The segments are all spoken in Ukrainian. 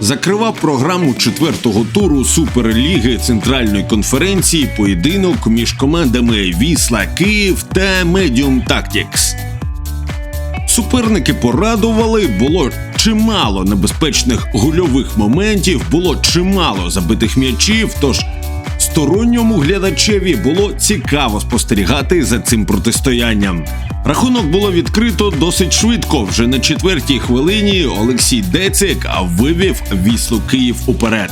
закривав програму четвертого туру Суперліги центральної конференції поєдинок між командами Вісла Київ та Медіум Тактікс. Суперники порадували, було чимало небезпечних гольових моментів, було чимало забитих м'ячів. Тож сторонньому глядачеві було цікаво спостерігати за цим протистоянням. Рахунок було відкрито досить швидко. Вже на четвертій хвилині Олексій Децик вивів віслу Київ уперед.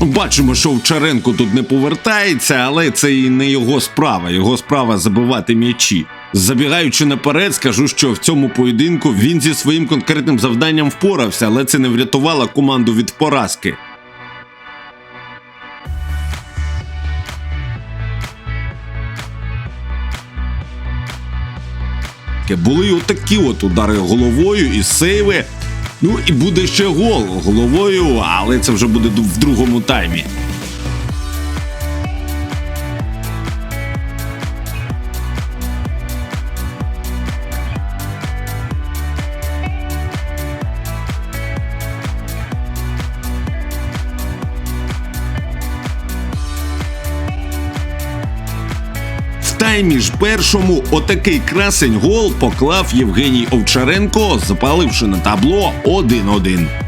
Бачимо, що Вчаренко тут не повертається, але це і не його справа. Його справа забивати м'ячі. Забігаючи наперед, скажу, що в цьому поєдинку він зі своїм конкретним завданням впорався, але це не врятувало команду від поразки. Були отакі от удари головою і сейви. Ну і буде ще гол головою, але це вже буде в другому таймі. В таймі ж першому отакий красень гол поклав Євгеній Овчаренко, запаливши на табло 1-1.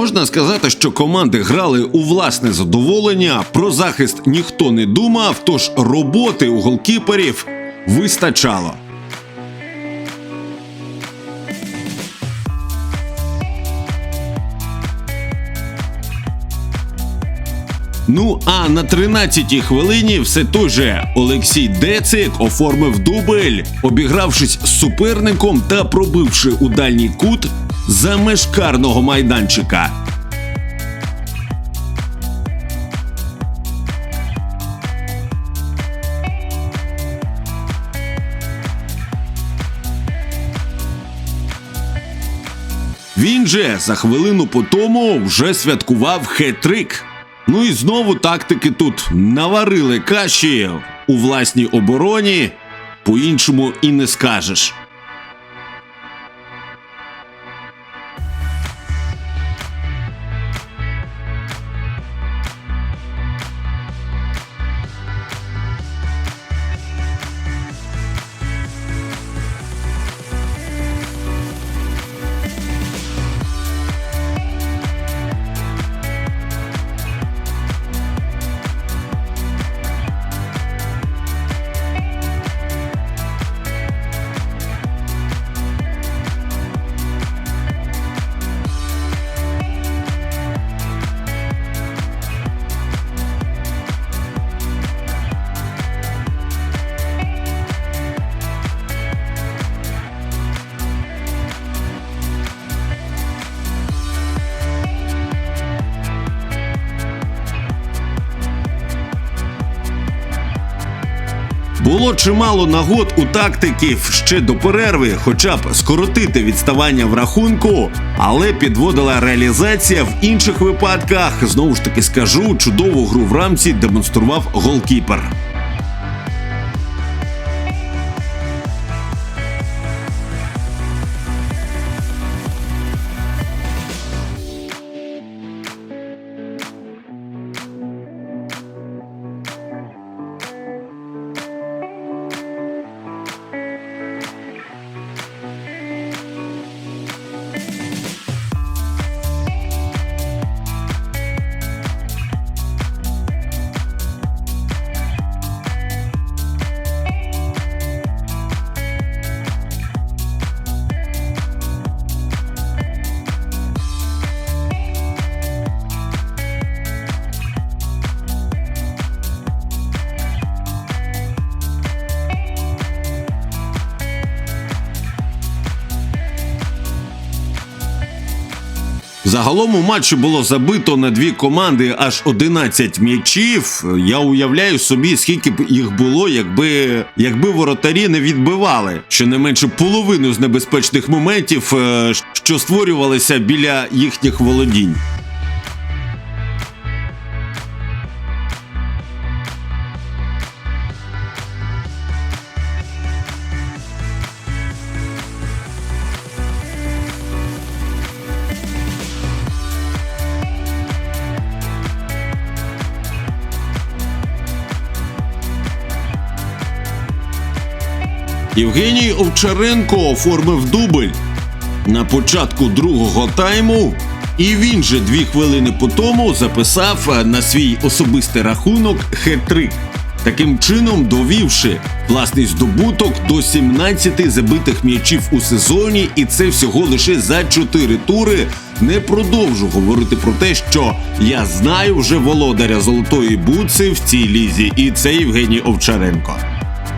Можна сказати, що команди грали у власне задоволення, про захист ніхто не думав, тож роботи у голкіперів вистачало. Ну а на 13-й хвилині все той же Олексій Децик оформив дубль, обігравшись з суперником та пробивши у дальній кут за меж карного майданчика. Він же за хвилину по тому вже святкував хет-трик. Ну і знову тактики тут наварили каші у власній обороні, по-іншому і не скажеш. Було чимало нагод у тактиків ще до перерви, хоча б скоротити відставання в рахунку, але підводила реалізація в інших випадках. Знову ж таки скажу, чудову гру в рамці демонстрував голкіпер. Загалом у матчі було забито на дві команди аж 11 м'ячів. Я уявляю собі, скільки б їх було, якби, якби воротарі не відбивали щонайменше половину з небезпечних моментів, е, що створювалися біля їхніх володінь. Євгеній Овчаренко оформив дубль на початку другого тайму, і він же дві хвилини по тому записав е, на свій особистий рахунок хет-трик. Таким чином довівши власний здобуток до 17 забитих м'ячів у сезоні, і це всього лише за 4 тури. Не продовжу говорити про те, що я знаю вже володаря золотої буци в цій лізі, і це Євгеній Овчаренко.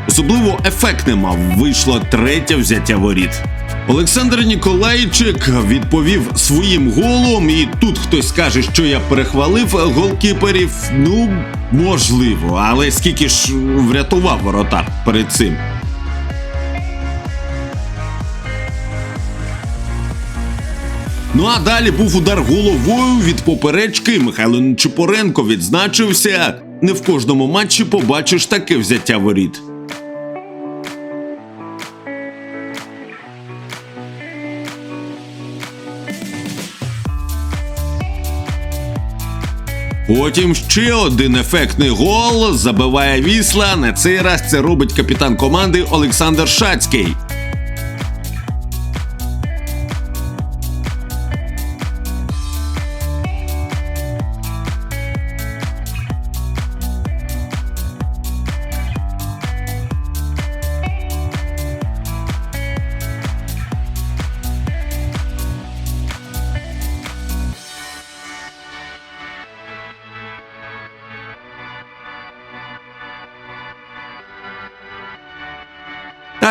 Особливо ефектним вийшло третє взяття воріт. Олександр Ніколайчик відповів своїм голом, і тут хтось скаже, що я перехвалив голкіперів. Ну, можливо, але скільки ж врятував воротар перед цим. Ну а далі був удар головою від поперечки. Михайло Нечипоренко відзначився. Не в кожному матчі побачиш таке взяття воріт. Потім ще один ефектний гол забиває вісла. На цей раз це робить капітан команди Олександр Шацький.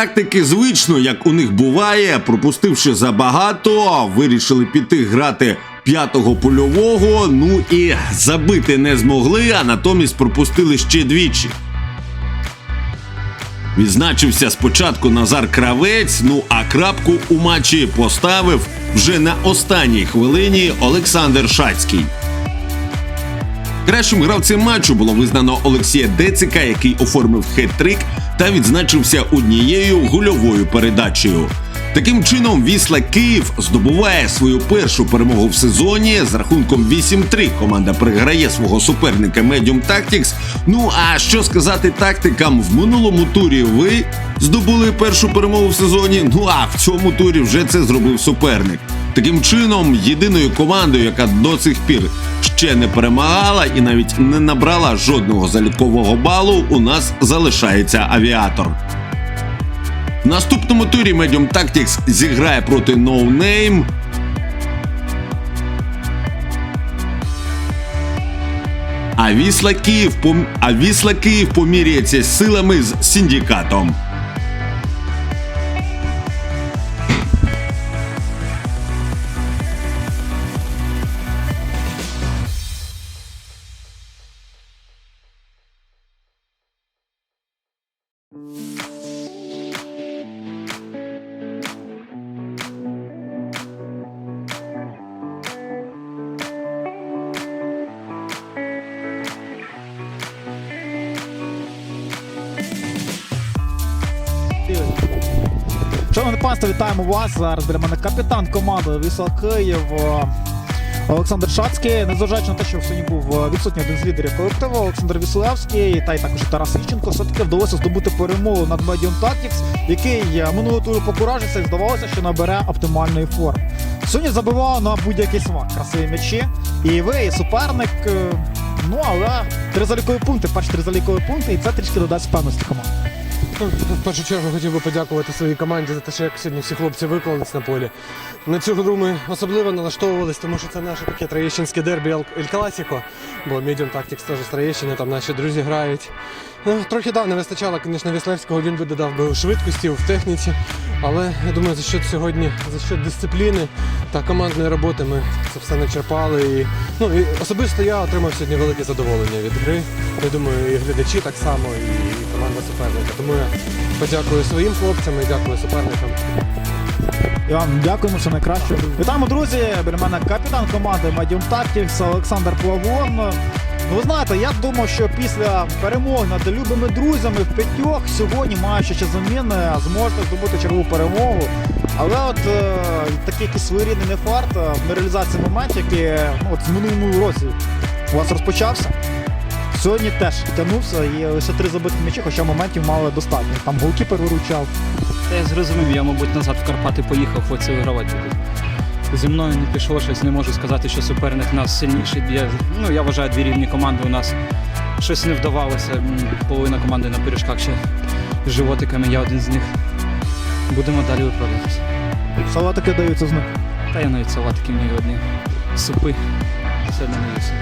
Тактики звично, як у них буває, пропустивши забагато, вирішили піти грати п'ятого польового. Ну і забити не змогли, а натомість пропустили ще двічі. Відзначився спочатку Назар Кравець. Ну а крапку у матчі поставив вже на останній хвилині Олександр Шацький. Кращим гравцем матчу було визнано Олексія Децика, який оформив хет-трик та відзначився однією гольовою передачею. Таким чином, Вісла Київ здобуває свою першу перемогу в сезоні з рахунком 8-3. Команда приграє свого суперника Medium Tactics. Ну а що сказати тактикам в минулому турі? Ви здобули першу перемогу в сезоні. Ну а в цьому турі вже це зробив суперник. Таким чином, єдиною командою, яка до цих пір ще не перемагала і навіть не набрала жодного залікового балу, у нас залишається авіатор. В наступному турі Medium Tactics зіграє проти No Name. А Вісла Київ пом... а Вісла Київ поміряється силами з синдикатом. Шановне вітаємо вас. Зараз біля мене капітан команди Вісла Київ Олександр Шацький. Незважаючи на те, що сьогодні був е, відсутній один з лідерів колективу Олександр Віслевський та й також Тарас Іщенко, все-таки вдалося здобути перемогу над Medium Tactics, який е, минулого туру покуражився і здавалося, що набере оптимальної форми. Сьогодні забивав на будь-який смак красиві м'ячі. І ви, і суперник. е, Ну але три залікові пункти, перші три залікові пункти, і це трішки додасть впевненості команди. Ну, В першу чергу хотів би подякувати своїй команді за те, що як сьогодні всі хлопці виклались на полі. На цю гру ми особливо налаштовувалися, тому що це наше таке троєщинське дербі Ел- Ель Класіко, бо Medium Tactics теж з Троєщини, там наші друзі грають. Ну, Трохи да, не вистачало, звісно, Віслевського, він би додав би у швидкості, в техніці. Але я думаю, за що сьогодні, за що дисципліни та командної роботи ми це все начерпали. І, ну, і особисто я отримав сьогодні велике задоволення від гри. Я думаю, і глядачі так само, і, команда суперника. Тому я подякую своїм хлопцям і дякую суперникам. І вам дякуємо, все найкраще. Вітаємо, друзі! Біля мене капітан команди Medium Tactics Олександр Плавон. Ну, ви знаєте, я думав, що після перемоги над любими друзями в п'ятьох сьогодні, маючи ще заміни, зможете здобути чергову перемогу. Але от е, такий якийсь своєрідний нефарт е, в нереалізації моментів, які ну, от в минулому році у вас розпочався. Сьогодні теж тягнувся і лише три забиті м'ячі, хоча моментів мали достатньо. Там голкіпер виручав. Та я зрозумів, я, мабуть, назад в Карпати поїхав, оце вигравати. Зі мною не пішло щось, не можу сказати, що суперник нас сильніший. Я, ну, я вважаю, дві рівні команди у нас щось не вдавалося. Половина команди на пиріжках ще з животиками, я один з них. Будемо далі виправлятися. Салатики даються з них. Та я навіть салатики вмію одні. Супи. Все не їсти.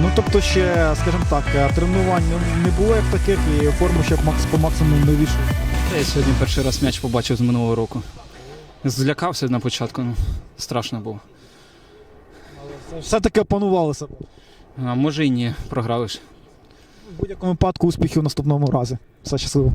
Ну тобто ще, скажімо так, е, тренувань не- було як таких, і форму ще по максимуму не. Та я сьогодні перший раз м'яч побачив з минулого року. Злякався на початку, ну, страшно було. Все-таки опанували себе. А може і ні, програли ж. В будь-якому випадку успіхів у наступному разі. Все щасливо.